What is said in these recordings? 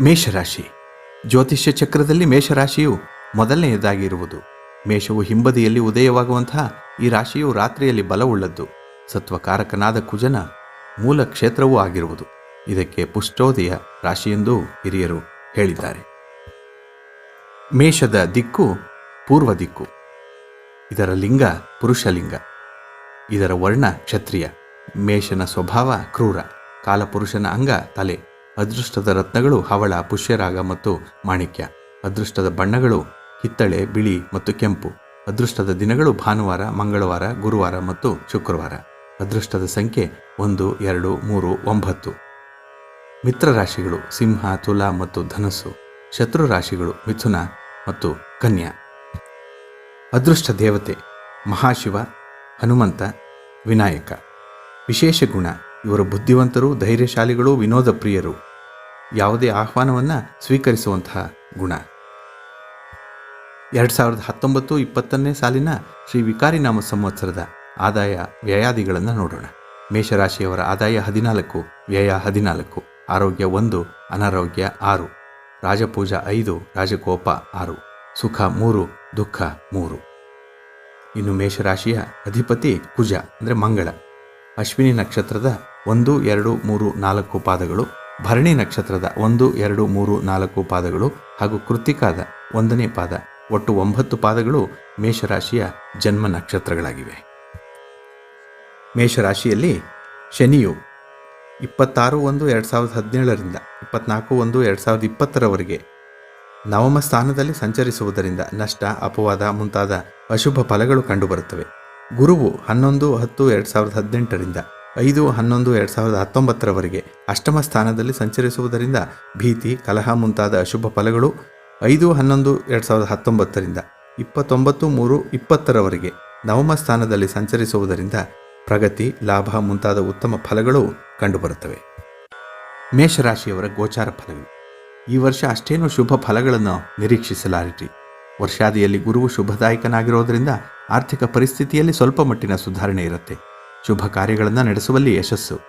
ಮೇಷರಾಶಿ. ಜ್ಯೋತಿಷ್ಯ ಚಕ್ರದಲ್ಲಿ ಮೇಷರಾಶಿಯು ಮೊದಲನೆಯದಾಗಿರುವುದು. ಮೇಷವು ಹಿಂಬದಿಯಲ್ಲಿ ಉದಯವಾಗುವಂತಹ ಈ ರಾಶಿಯು ರಾತ್ರಿಯಲ್ಲಿ ಬಲವುಳ್ಳದ್ದು. ಸತ್ವಕಾರಕನಾದ ಕುಜನ ಮೂಲ ಕ್ಷೇತ್ರವೂ ಆಗಿರುವುದು. ಇದಕ್ಕೆ ಪುಷ್ಟೋದಯ ರಾಶಿಯೆಂದು ಹಿರಿಯರು ಹೇಳಿದ್ದಾರೆ. ಮೇಷದ ದಿಕ್ಕು ಪೂರ್ವ ದಿಕ್ಕು. ಇದರ ಲಿಂಗ ಪುರುಷಲಿಂಗ ಇದರ ವರ್ಣ ಕ್ಷತ್ರಿಯ. ಮೇಷನ ಸ್ವಭಾವ ಕ್ರೂರ. ಕಾಲಪುರುಷನ ಅಂಗ ತಲೆ. ಅದೃಷ್ಟದ ರತ್ನಗಳು ಹವಳ, ಪುಷ್ಯರಾಗ ಮತ್ತು ಮಾಣಿಕ್ಯ. ಅದೃಷ್ಟದ ಬಣ್ಣಗಳು ಕಿತ್ತಳೆ, ಬಿಳಿ ಮತ್ತು ಕೆಂಪು. ಅದೃಷ್ಟದ ದಿನಗಳು ಭಾನುವಾರ, ಮಂಗಳವಾರ, ಗುರುವಾರ ಮತ್ತು ಶುಕ್ರವಾರ. ಅದೃಷ್ಟದ ಸಂಖ್ಯೆ ಒಂದು, ಎರಡು, ಮೂರು, ಒಂಬತ್ತು. ಮಿತ್ರ ರಾಶಿಗಳು ಸಿಂಹ, ತುಲಾ ಮತ್ತು ಧನಸ್ಸು. ಶತ್ರು ರಾಶಿಗಳು ಮಿಥುನ ಮತ್ತು ಕನ್ಯಾ. ಅದೃಷ್ಟ ದೇವತೆ, ಮಹಾಶಿವ, ಹನುಮಂತ, ವಿನಾಯಕ. ವಿಶೇಷ ಗುಣ, ಇವರು ಬುದ್ಧಿವಂತರು, ಧೈರ್ಯಶಾಲಿಗಳು, ವಿನೋದ ಪ್ರಿಯರು. ಯಾವುದೇ ಆಹ್ವಾನವನ್ನು ಸ್ವೀಕರಿಸುವಂತಹ ಗುಣ. ಎರಡು ಸಾವಿರದ ಹತ್ತೊಂಬತ್ತು ಇಪ್ಪತ್ತನೇ ಸಾಲಿನ ಶ್ರೀ ವಿಕಾರಿ ನಾಮ ಸಂವತ್ಸರದ ಆದಾಯ ವ್ಯಯಾದಿಗಳನ್ನು ನೋಡೋಣ. ಮೇಷರಾಶಿಯವರ ಆದಾಯ ಹದಿನಾಲ್ಕು, ವ್ಯಯ ಹದಿನಾಲ್ಕು, ಆರೋಗ್ಯ ಒಂದು, ಅನಾರೋಗ್ಯ ಆರು, ರಾಜಪೂಜಾ ಐದು, ರಾಜಕೋಪ ಆರು, ಸುಖ ಮೂರು, ದುಃಖ ಮೂರು. ಇನ್ನು ಮೇಷರಾಶಿಯ ಅಧಿಪತಿ ಕುಜ ಅಂದರೆ ಮಂಗಳ. ಅಶ್ವಿನಿ ನಕ್ಷತ್ರದ ಒಂದು, ಎರಡು, ಮೂರು, ನಾಲ್ಕು ಪಾದಗಳು ಭರಣಿ ನಕ್ಷತ್ರದ ಒಂದು, ಎರಡು, ಮೂರು, ನಾಲ್ಕು ಪಾದಗಳು ಹಾಗೂ ಕೃತಿಕಾದ ಒಂದನೇ ಪಾದ. ಒಟ್ಟು ಒಂಬತ್ತು ಪಾದಗಳು ಮೇಷರಾಶಿಯ ಜನ್ಮ ನಕ್ಷತ್ರಗಳಾಗಿವೆ. ಮೇಷರಾಶಿಯಲ್ಲಿ ಶನಿಯು ಇಪ್ಪತ್ತಾರು ಒಂದು, ಎರಡು ಸಾವಿರದ ಹದಿನೇಳರಿಂದ ಇಪ್ಪತ್ನಾಲ್ಕು ಒಂದು, ಎರಡು ಸಾವಿರದ ಇಪ್ಪತ್ತರವರೆಗೆ ನವಮ ಸ್ಥಾನದಲ್ಲಿ ಸಂಚರಿಸುವುದರಿಂದ ನಷ್ಟ, ಅಪವಾದ ಮುಂತಾದ ಅಶುಭ ಫಲಗಳು ಕಂಡುಬರುತ್ತವೆ. ಗುರುವು ಹನ್ನೊಂದು, ಹತ್ತು, ಎರಡು ಸಾವಿರದ ಹದಿನೆಂಟರಿಂದ ಐದು ಹನ್ನೊಂದು ಎರಡು ಸಾವಿರದ ಹತ್ತೊಂಬತ್ತರವರೆಗೆ ಅಷ್ಟಮ ಸ್ಥಾನದಲ್ಲಿ ಸಂಚರಿಸುವುದರಿಂದ ಭೀತಿ, ಕಲಹ ಮುಂತಾದ ಅಶುಭ ಫಲಗಳು ಐದು ಹನ್ನೊಂದು ಎರಡು ಸಾವಿರದ ಹತ್ತೊಂಬತ್ತರಿಂದ ಇಪ್ಪತ್ತೊಂಬತ್ತು ಮೂರು ಇಪ್ಪತ್ತರವರೆಗೆ ನವಮ ಸ್ಥಾನದಲ್ಲಿ ಸಂಚರಿಸುವುದರಿಂದ ಪ್ರಗತಿ, ಲಾಭ ಮುಂತಾದ ಉತ್ತಮ ಫಲಗಳು ಕಂಡುಬರುತ್ತವೆ. ಮೇಷರಾಶಿಯವರ ಗೋಚಾರ ಫಲಗಳು. ಈ ವರ್ಷ ಅಷ್ಟೇನು ಶುಭ ಫಲಗಳನ್ನು ನಿರೀಕ್ಷಿಸಲಾರಿರಿ ವರ್ಷಾದಿಯಲ್ಲಿ ಗುರುವು ಶುಭದಾಯಕನಾಗಿರೋದರಿಂದ ಆರ್ಥಿಕ ಪರಿಸ್ಥಿತಿಯಲ್ಲಿ ಸ್ವಲ್ಪ ಮಟ್ಟಿನ ಸುಧಾರಣೆ ಇರುತ್ತೆ. ಶುಭ ಕಾರ್ಯಗಳನ್ನು ನಡೆಸುವಲ್ಲಿ ಯಶಸ್ಸು.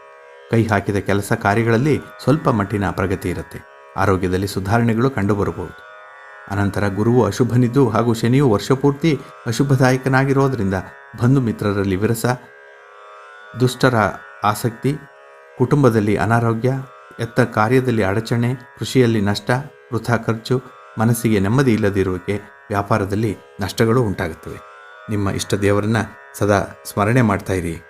ಕೈ ಹಾಕಿದ ಕೆಲಸ ಕಾರ್ಯಗಳಲ್ಲಿ ಸ್ವಲ್ಪ ಮಟ್ಟಿನ ಪ್ರಗತಿ ಇರುತ್ತೆ. ಆರೋಗ್ಯದಲ್ಲಿ ಸುಧಾರಣೆಗಳು ಕಂಡುಬರಬಹುದು. ಅನಂತರ ಗುರುವು ಅಶುಭನಿದ್ದು ಹಾಗೂ ಶನಿಯು ವರ್ಷಪೂರ್ತಿ ಅಶುಭದಾಯಕನಾಗಿರೋದರಿಂದ ಬಂಧು ಮಿತ್ರರಲ್ಲಿ ವಿರಸ, ದುಷ್ಟರ ಆಸಕ್ತಿ, ಕುಟುಂಬದಲ್ಲಿ ಅನಾರೋಗ್ಯ, ಎತ್ತ ಕಾರ್ಯದಲ್ಲಿ ಅಡಚಣೆ, ಕೃಷಿಯಲ್ಲಿ ನಷ್ಟ, ವೃಥಾ ಖರ್ಚು, ಮನಸ್ಸಿಗೆ ನೆಮ್ಮದಿ ಇಲ್ಲದಿರುವಿಕೆ, ವ್ಯಾಪಾರದಲ್ಲಿ ನಷ್ಟಗಳು ಉಂಟಾಗುತ್ತವೆ. ನಿಮ್ಮ ಇಷ್ಟ ದೇವರನ್ನ ಸದಾ ಸ್ಮರಣೆ ಮಾಡ್ತಾ ಇರಿ.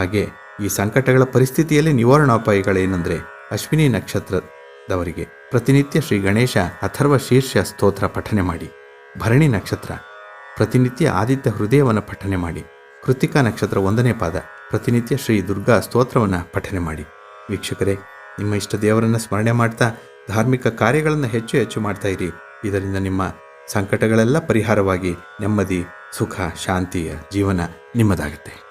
ಹಾಗೆ ಈ ಸಂಕಟಗಳ ಪರಿಸ್ಥಿತಿಯಲ್ಲಿ ನಿವಾರಣೋಪಾಯಗಳೇನೆಂದರೆ ಅಶ್ವಿನಿ ನಕ್ಷತ್ರದವರಿಗೆ ಪ್ರತಿನಿತ್ಯ ಶ್ರೀ ಗಣೇಶ ಅಥರ್ವ ಶೀರ್ಷ ಸ್ತೋತ್ರ ಪಠನೆ ಮಾಡಿ. ಭರಣಿ ನಕ್ಷತ್ರ, ಪ್ರತಿನಿತ್ಯ ಆದಿತ್ಯ ಹೃದಯವನ್ನು ಪಠನೆ ಮಾಡಿ. ಕೃತಿಕಾ ನಕ್ಷತ್ರ ಒಂದನೇ ಪಾದ, ಪ್ರತಿನಿತ್ಯ ಶ್ರೀ ದುರ್ಗಾ ಸ್ತೋತ್ರವನ್ನು ಪಠನೆ ಮಾಡಿ. ವೀಕ್ಷಕರೇ, ನಿಮ್ಮ ಇಷ್ಟ ದೇವರನ್ನು ಸ್ಮರಣೆ ಮಾಡ್ತಾ, ಧಾರ್ಮಿಕ ಕಾರ್ಯಗಳನ್ನು ಹೆಚ್ಚು ಹೆಚ್ಚು ಮಾಡ್ತಾ ಇರಿ. ಇದರಿಂದ ನಿಮ್ಮ ಸಂಕಟಗಳೆಲ್ಲ ಪರಿಹಾರವಾಗಿ ನೆಮ್ಮದಿ, ಸುಖ, ಶಾಂತಿಯ ಜೀವನ ನಿಮ್ಮದಾಗುತ್ತೆ.